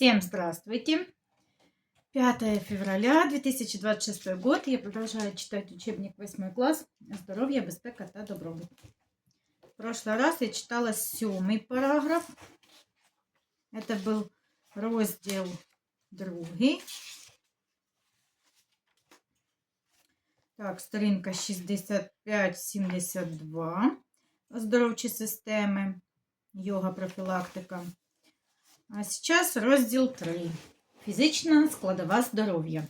Всем здравствуйте! 5 февраля 2026 год. Я продолжаю читать учебник 8 класс «Здоровье, безпека та добробут». В прошлый раз я читала сьомий параграф. Это был розділ другий. Так, сторінка 65-72. Оздоровчі системи. Йога профілактика. А зараз розділ 3. Фізична складова здоров'я.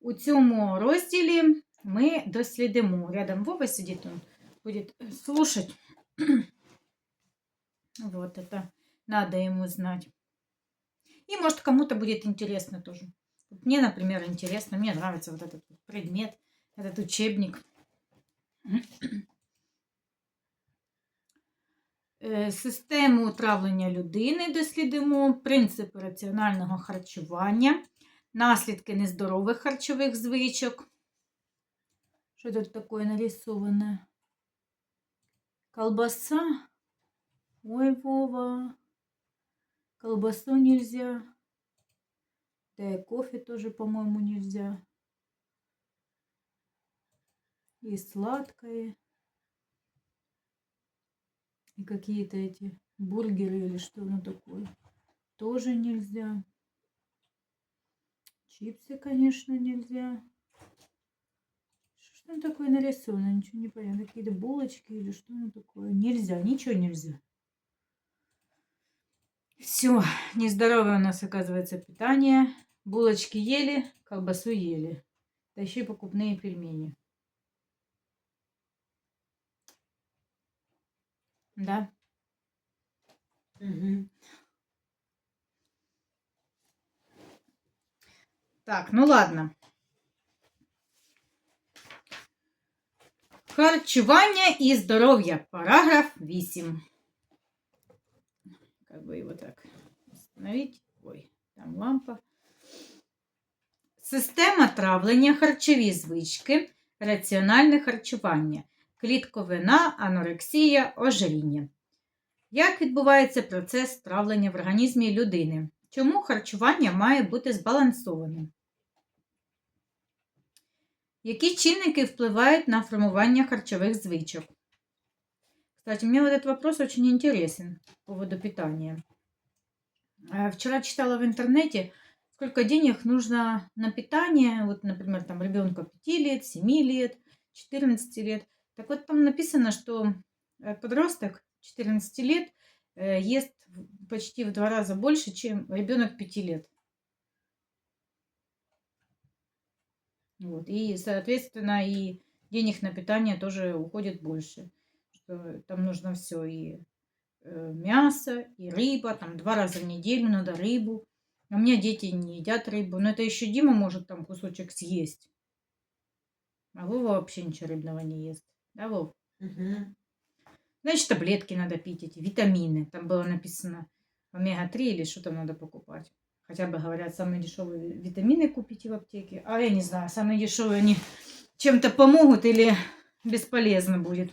У цьому розділі ми дослідимо. Рядом Вова сидить, он будет слушать. Вот это надо ему знать. И может кому-то будет интересно тоже. Вот Мне, например, интересно, мне нравится вот этот вот предмет, этот учебник. Е, Систему травлення людини дослідимо, принципи раціонального харчування, наслідки нездорових харчових звичок. Що тут таке нарисоване? Колбаса. Ой, Вова. Колбасу нельзя. Да и кофе тоже, по-моему, нельзя. И сладкое. И какие-то эти бургеры или что оно такое. Тоже нельзя. Чипсы, конечно, нельзя. Что там такое нарисовано? Ничего не понятно. Какие-то булочки или что оно такое? Нельзя, ничего нельзя. Все, нездоровое у нас оказывается питание. Булочки ели, колбасу ели. Да еще покупные пельмени. Да. Угу. Так, ну ладно. Харчування і здоров'я. Параграф 8. Как бы его так остановить. Ой, там лампа. Система травлення, харчові звички, раціональне харчування, клітковина, анорексія, ожиріння. Як відбувається процес травлення в організмі людини? Чому харчування має бути збалансованим? Які чинники впливають на формування харчових звичок? Кстати, мне вот вопрос очень интересен по поводу питания. Э, Вчера читала в интернете, сколько денег нужно на питание, вот, например, там ребенка 5 лет, 7 лет, 14 лет. Так вот там написано, что э, подросток 14 лет э, ест почти в два раза больше, чем ребенок 5 лет. Вот. И, соответственно, и денег на питание тоже уходит больше. Что там нужно все и э, мясо, и рыба, там два раза в неделю надо рыбу. У меня дети не едят рыбу, но это еще Дима может там кусочек съесть. А Вова вообще ничего рыбного не ест. Да, Вов? Угу. Значит, таблетки надо пить, эти витамины. Там было написано омега-3 или что там надо покупать. Хотя бы, говорят, самые дешевые витамины купите в аптеке. А я не знаю, самые дешевые они чем-то помогут или бесполезно будет.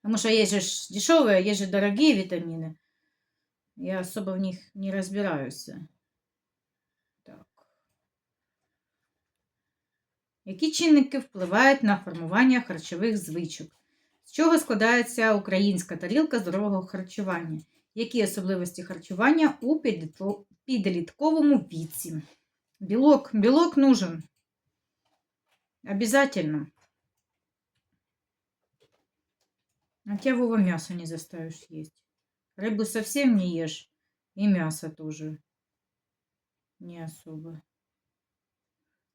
Потому что есть же дешевые, есть же дорогие витамины. Я особо в них не разбираюсь. Які чинники впливають на формування харчових звичок? З чого складається українська тарілка здорового харчування? Які особливості харчування у підлітковому віці? Білок. Білок нужен. Обязательно. А тебя, Вова, мясо не заставишь есть. Рыбу совсем не ешь. И мясо тоже. Не особо.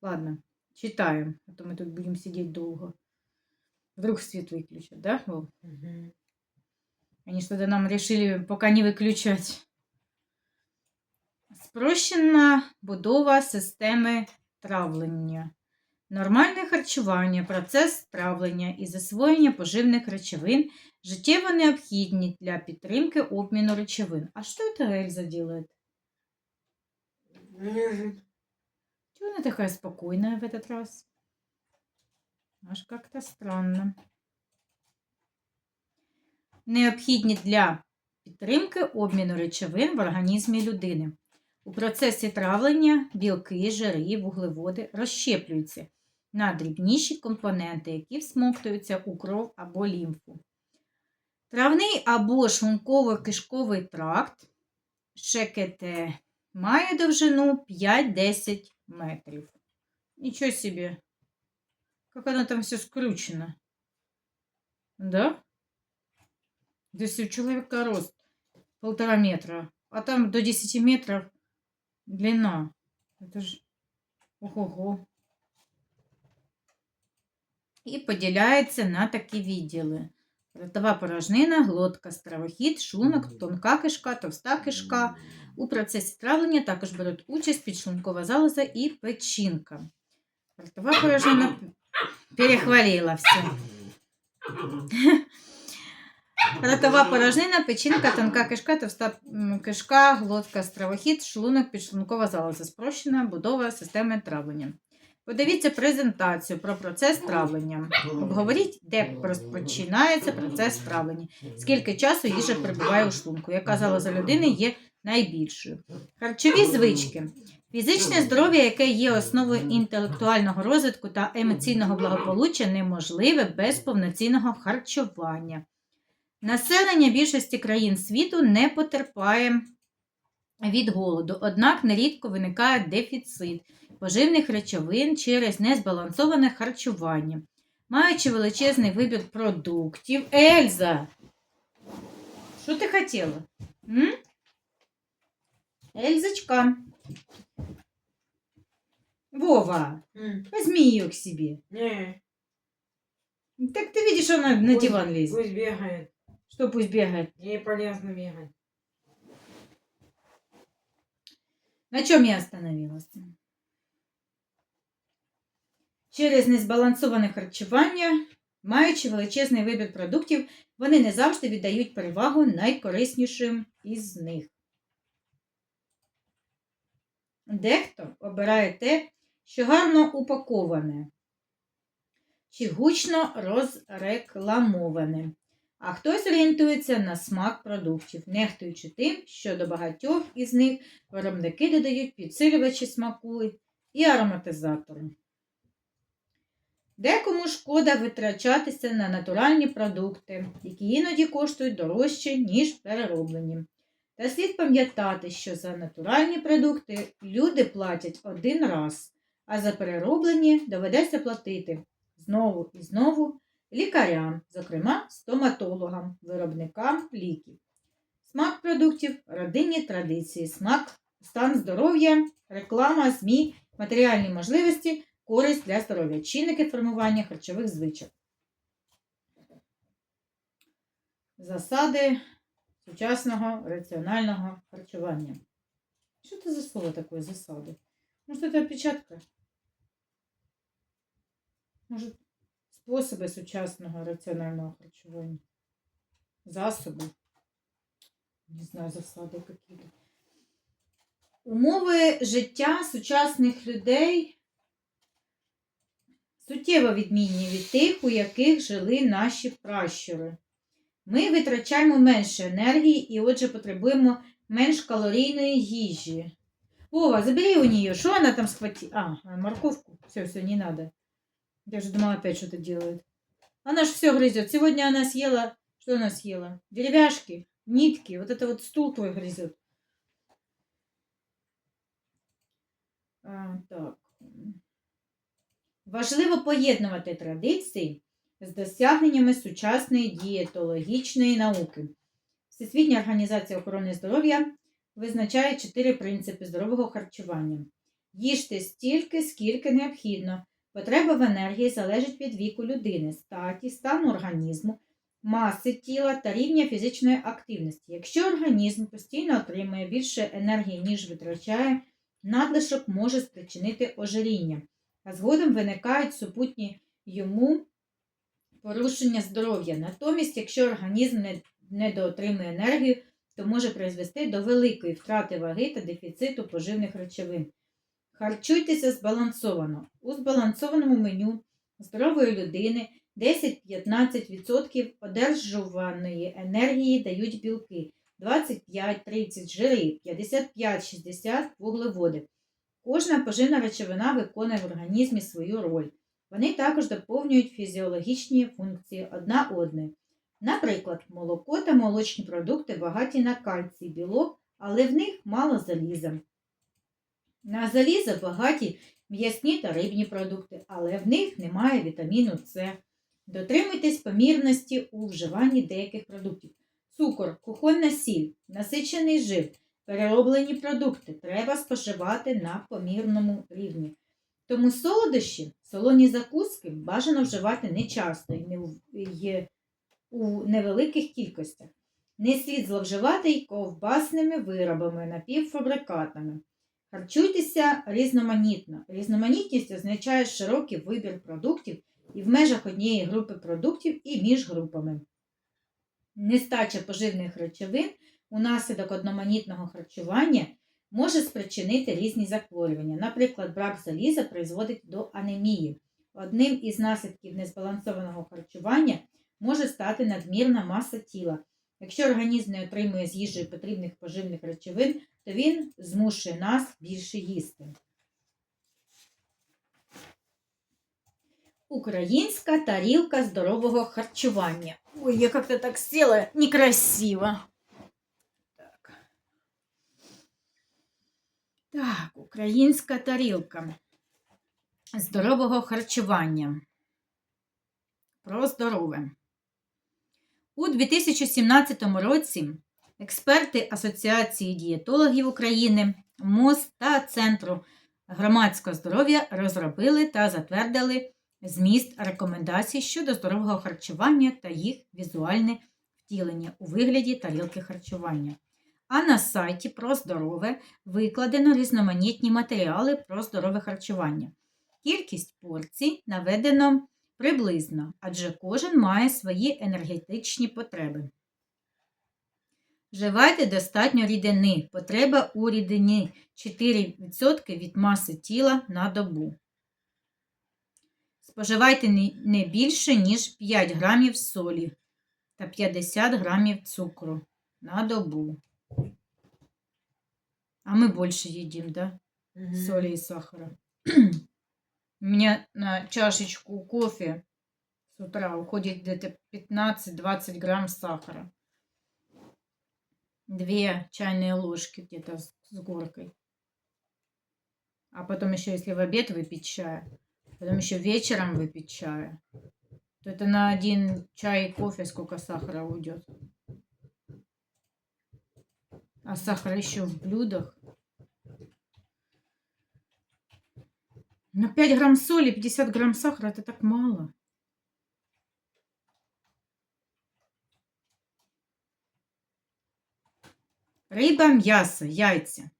Ладно, читаем. А то мы тут будем сидеть долго. Вдруг свет выключат, да, Угу. Они что-то нам решили пока не виключати. Спрощена будова системи травлення. Нормальне харчування, процес травлення і засвоєння поживних речовин життєво необхідні для підтримки обміну речовин. А що це Ельза делает? Лежит. Она такая спокойная в этот раз? Аж как-то странно. Необхідні для підтримки обміну речовин в організмі людини. У процесі травлення білки, жири, вуглеводи розщеплюються на дрібніші компоненти, які всмоктуються у кров або лімфу. Травний або шлунково-кишковий тракт ШКТ має довжину 5-10 метрів. Нічого собі. Как оно там все скручено. Да? То есть у человека рост полтора метра, а там до 10 метров длина. Это же ого-го. І поділяється на такі відділи. Ротова порожнина, глотка, стравохід, шлунок, тонка кишка, товста кишка. У процесі травлення також беруть участь підшлункова залоза і печінка. Ротова порожнина перехвалила все. Ротова порожнина, печінка, тонка кишка, товста кишка, глотка, стравохід, шлунок, підшлункова залоза. Спрощена будова системи травлення. Подивіться презентацію про процес травлення. Обговоріть, де розпочинається процес травлення, скільки часу їжа перебуває у шлунку, яка залоза людини є найбільшою. Харчові звички. Фізичне здоров'я, яке є основою інтелектуального розвитку та емоційного благополуччя, неможливе без повноцінного харчування. Населення більшості країн світу не потерпає від голоду, однак нерідко виникає дефіцит поживних речовин через незбалансоване харчування. Маючи величезний вибір продуктів. Ельза! Що ти хотіла? М? Эльзочка. Вова, М, возьми ее к себе. Не, Так ты видишь, она на пусть- диван лезет. Пусть бегает. Что пусть бегает? Ей полезно бегать. На чем я остановилась? Через незбалансоване харчування, маючи величезний вибір продуктів, вони не завжди віддають перевагу найкориснішим із них. Дехто обирає те, що гарно упаковане чи гучно розрекламоване, а хтось орієнтується на смак продуктів, нехтуючи тим, що до багатьох із них виробники додають підсилювачі смаку і ароматизатори. Декому шкода витрачатися на натуральні продукти, які іноді коштують дорожче, ніж перероблені. Та слід пам'ятати, що за натуральні продукти люди платять один раз, а за перероблені доведеться платити знову і знову лікарям, зокрема стоматологам, виробникам ліків. Смак продуктів, родинні традиції, смак, стан здоров'я, реклама, ЗМІ, матеріальні можливості, користь для здоров'я, чинники формування харчових звичок. Засади сучасного раціонального харчування. Що це за слово таке засади? Може, це опечатка? Може, способи сучасного раціонального харчування? Засоби? Не знаю, засади які. Умови життя сучасних людей суттєво відмінні від тих, у яких жили наші пращури. Ми витрачаємо менше енергії і, отже, потребуємо менш калорійної їжі. Вова, забери у нее. Что она там схватила? А, морковку. Все, все, не надо. Я же думала, опять что-то делает. Она же все грызет. Сегодня она съела... Что она съела? Деревяшки, нитки. Вот это вот стул твой грызет. А, так. Важливо поєднувати традиції з досягненнями сучасної дієтологічної науки. Всесвітня організація охорони здоров'я визначає чотири принципи здорового харчування. Їжте стільки, скільки необхідно. Потреба в енергії залежить від віку людини, статі, стану організму, маси тіла та рівня фізичної активності. Якщо організм постійно отримує більше енергії, ніж витрачає, надлишок може спричинити ожиріння, а згодом виникають супутні йому порушення здоров'я. Натомість, якщо організм не, недоотримує енергію, то може призвести до великої втрати ваги та дефіциту поживних речовин. Харчуйтеся збалансовано. У збалансованому меню здорової людини 10-15% одержуваної енергії дають білки, 25-30 жири, 55-60 вуглеводи. Кожна поживна речовина виконує в організмі свою роль. Вони також доповнюють фізіологічні функції одна одної. Наприклад, молоко та молочні продукти багаті на кальцій, білок, але в них мало заліза. На залізо багаті м'ясні та рибні продукти, але в них немає вітаміну С. Дотримуйтесь помірності у вживанні деяких продуктів. Цукор, кухонна сіль, насичений жир, перероблені продукти треба споживати на помірному рівні. Тому солодощі, солоні закуски бажано вживати не часто і не в- і у невеликих кількостях. Не слід зловживати й ковбасними виробами, напівфабрикатами. Харчуйтеся різноманітно. Різноманітність означає широкий вибір продуктів і в межах однієї групи продуктів і між групами. Нестача поживних речовин унаслідок одноманітного харчування може спричинити різні захворювання. Наприклад, брак заліза призводить до анемії. Одним із наслідків незбалансованого харчування може стати надмірна маса тіла. Якщо організм не отримує з їжею потрібних поживних речовин, то він змушує нас більше їсти. Українська тарілка здорового харчування. Ой, я как-то так села некрасиво. Так, українська тарілка здорового харчування. Про здорове. У 2017 році експерти Асоціації дієтологів України, МОЗ та Центру громадського здоров'я розробили та затвердили зміст рекомендацій щодо здорового харчування та їх візуальне втілення у вигляді тарілки харчування. А на сайті про здорове викладено різноманітні матеріали про здорове харчування. Кількість порцій наведено приблизно, адже кожен має свої енергетичні потреби. Вживайте достатньо рідини. Потреба у рідині 4% від маси тіла на добу. Споживайте не- більше, ніж 5 грамів солі та 50 грамів цукру на добу. А мы больше едим, да? Соли и сахара. У меня на чашечку кофе с утра уходит где-то 15-20 грамм сахара. Две чайные ложки где-то с с горкой. А потом еще, если в обед выпить чая, потом еще вечером выпить чая, то это на один чай и кофе сколько сахара уйдет. А сахар еще в блюдах. На 5 грамм соли, 50 грамм сахара, это так мало. Риба, м'ясо, яйця.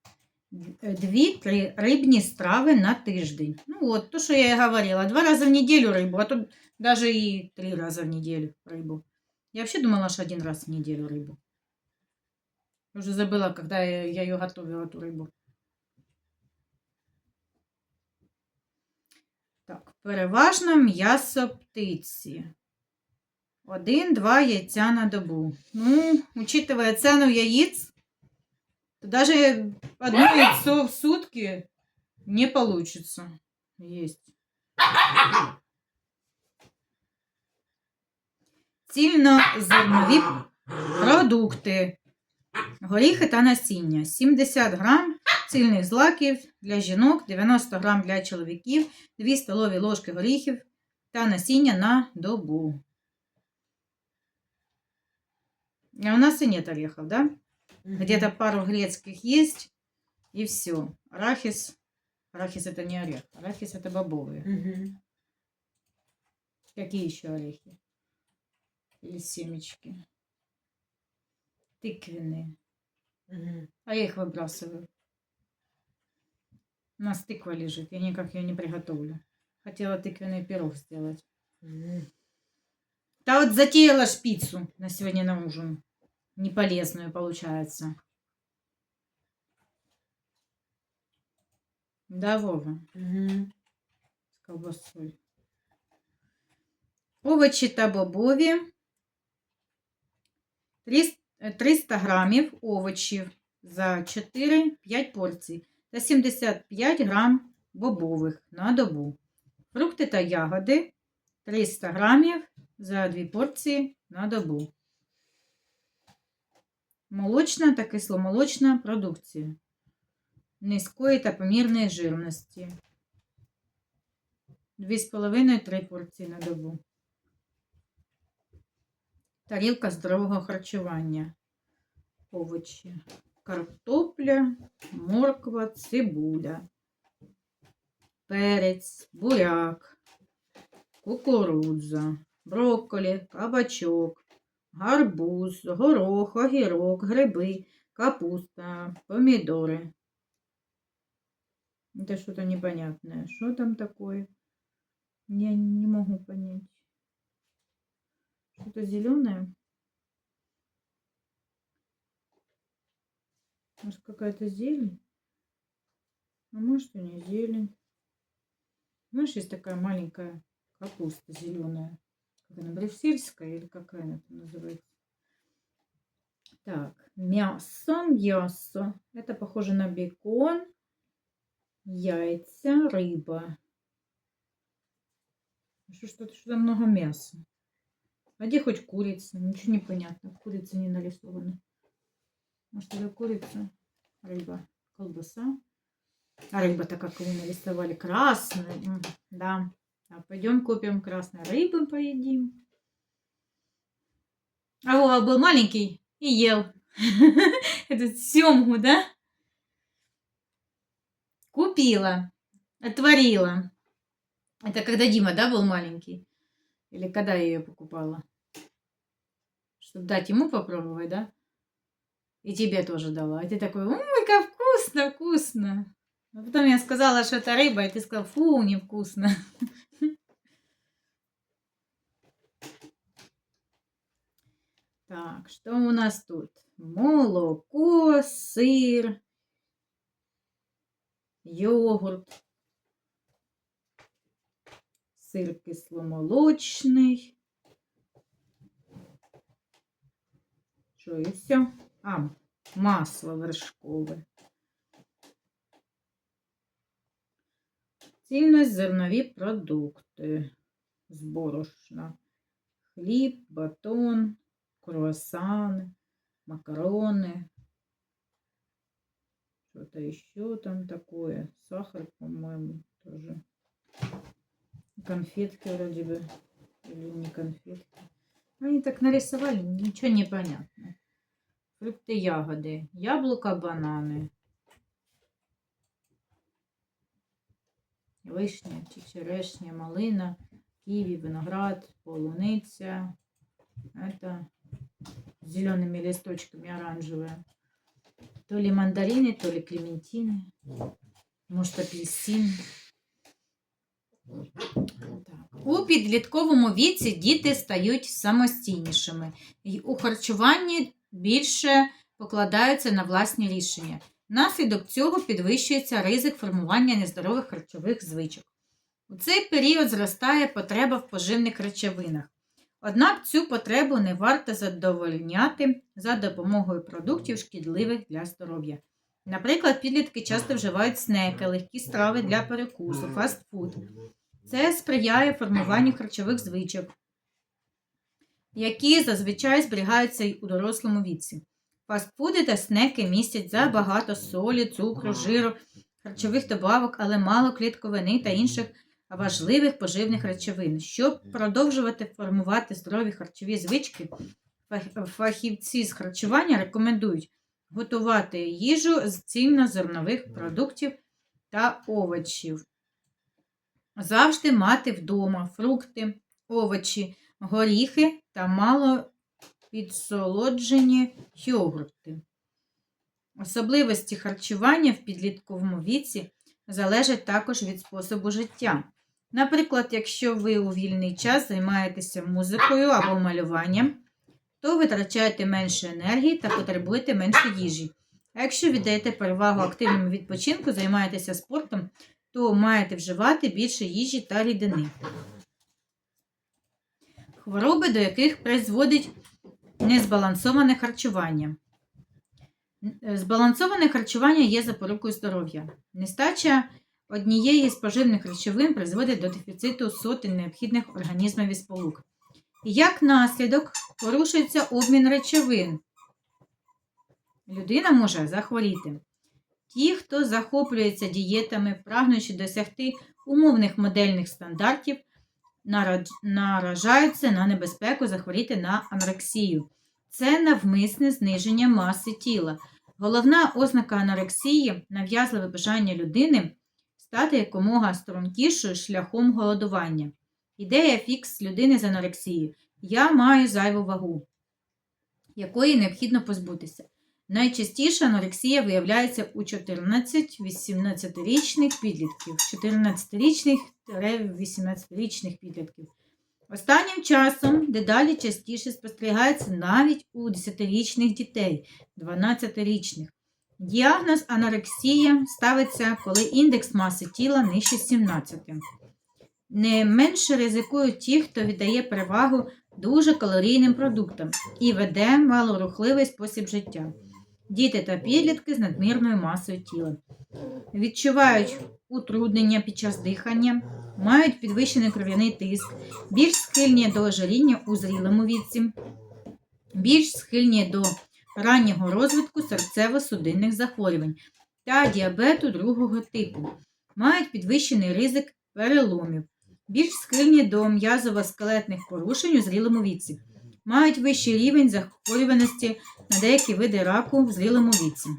Дві-три рибні страви на тиждень. Ну от, то, що я і говорила. Два рази в неділю рибу, а тут даже і три рази в неділю рибу. Я вообще думала, что один раз в неделю рыбу. Уже забыла, когда я, я ее готовила, эту рыбу. Так, переважно м'ясо птиці. Один-два яйця на добу. Ну, учитывая цену яиц, то даже одно яйцо в сутки не получится есть. Цільнозернові продукти, горіхи та насіння. 70 грам цільних злаків для жінок, 90 грам для чоловіків, 2 столові ложки горіхів та насіння на добу. А у нас и нет орехов, да? Где-то пару грецких есть, и все. Арахис. Арахис это не орех. Арахис это бобовые. Мгм. Какие еще орехи? Или семечки? Тыквенные. Мгм. А я их выбрасываю. У нас тыква лежит. Я никак ее не приготовлю. Хотела тыквенный пирог сделать. Мгм. Да вот затеяла шпицу на сегодня на ужин. Неполезную получается. Да, Вова? Мгм. З колбасою. Овочі та бобові. 300 е, 300 грамів овочів за 4-5 порцій та 75 грам бобових на добу. Фрукти та ягоди 300 грамів за 2 порції на добу. Молочна та кисломолочна продукція низької та помірної жирності. 2,5-3 порції на добу. Тарілка здорового харчування. Овочі. Картопля, морква, цибуля, перець, буряк, кукурудза, брокколі, кабачок, гарбуз, горох, огірок, гриби, капуста, помидоры. Это что-то непонятное. Что там такое? Я не могу понять. Что-то зеленое? Может, какая-то зелень? А может, и не зелень. Знаешь, есть такая маленькая капуста зеленая. Как она, брюссельская или какая она там называется? Так, мясо, мясо. Это похоже на бекон, яйца, рыба. Что что-то что много мяса. А где хоть курица? Ничего не понятно. Курица не нарисована. Может, это курица, рыба, колбаса. А рыба-то как вы нарисовали? Красная. Да. А пойдем купим красной рыбы, поедим. А Вова был маленький и ел. Эту семгу, да? Купила. Отварила. Это когда Дима, да, был маленький? Или когда я ее покупала? Чтобы дать ему попробовать, да? И тебе тоже дала. И ты такой, ой, как вкусно, вкусно. А потом я сказала, что это рыба, и ты сказал, фу, невкусно. Так, что у нас тут? Молоко, сыр, йогурт, сир кисломолочний. Що і все? А, масло вершкове. Цільнозернові продукти з борошна. Хліб, батон, круассаны, макароны. Что-то еще там такое. Сахар, по-моему, тоже. Конфетки вроде бы. Или не конфетки. Они так нарисовали, ничего не понятно. Фрукты, ягоды. Яблоко, бананы. Вишня, чи черешня, малина, ківі, виноград, полуниця. Это с зелеными листочками оранжевые. То ли мандарины, то ли клементины. Может, апельсин. Так. У підлітковому віці діти стають самостійнішими. І у харчуванні більше покладаються на власні рішення. Внаслідок цього підвищується ризик формування нездорових харчових звичок. У цей період зростає потреба в поживних речовинах. Однак цю потребу не варто задовольняти за допомогою продуктів, шкідливих для здоров'я. Наприклад, підлітки часто вживають снеки, легкі страви для перекусу, фастфуд. Це сприяє формуванню харчових звичок, які зазвичай зберігаються й у дорослому віці. Фастфуди та снеки містять забагато солі, цукру, жиру, харчових добавок, але мало клітковини та інших важливих поживних речовин. Щоб продовжувати формувати здорові харчові звички, фахівці з харчування рекомендують готувати їжу з цільнозернових продуктів та овочів. Завжди мати вдома фрукти, овочі, горіхи та мало підсолоджені йогурти. Особливості харчування в підлітковому віці залежать також від способу життя. Наприклад, якщо ви у вільний час займаєтеся музикою або малюванням, то витрачаєте менше енергії та потребуєте менше їжі. А якщо віддаєте перевагу активному відпочинку, займаєтеся спортом, то маєте вживати більше їжі та рідини. Хвороби, до яких призводить Незбалансоване харчування. Збалансоване харчування є запорукою здоров'я. Нестача однієї з поживних речовин призводить до дефіциту сотень необхідних організмів і сполук. Як наслідок порушується обмін речовин. Людина може захворіти. Ті, хто захоплюється дієтами, прагнучи досягти умовних модельних стандартів, наражаються на небезпеку захворіти на анорексію. Це навмисне зниження маси тіла. Головна ознака анорексії нав'язливе бажання людини стати якомога стрункішою шляхом голодування. Ідея фікс людини з анорексією. Я маю зайву вагу, якої необхідно позбутися. Найчастіше анорексія виявляється у 14-18-річних підлітків, 14-річних 18-річних підлітків. Останнім часом дедалі частіше спостерігається навіть у 10-річних дітей, 12-річних. Діагноз анорексія ставиться, коли індекс маси тіла нижче 17. Не менше ризикують ті, хто віддає перевагу дуже калорійним продуктам і веде малорухливий спосіб життя. Діти та підлітки з надмірною масою тіла. Відчувають утруднення під час дихання, мають підвищений кров'яний тиск, більш схильні до ожиріння у зрілому віці, більш схильні до раннього розвитку серцево-судинних захворювань та діабету другого типу, мають підвищений ризик переломів, більш схильні до м'язово-скелетних порушень у зрілому віці, мають вищий рівень захворюваності на деякі види раку в зрілому віці.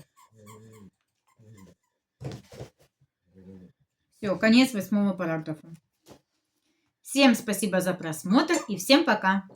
Все, конец восьмого параграфа. Всем спасибо за просмотр и всем пока.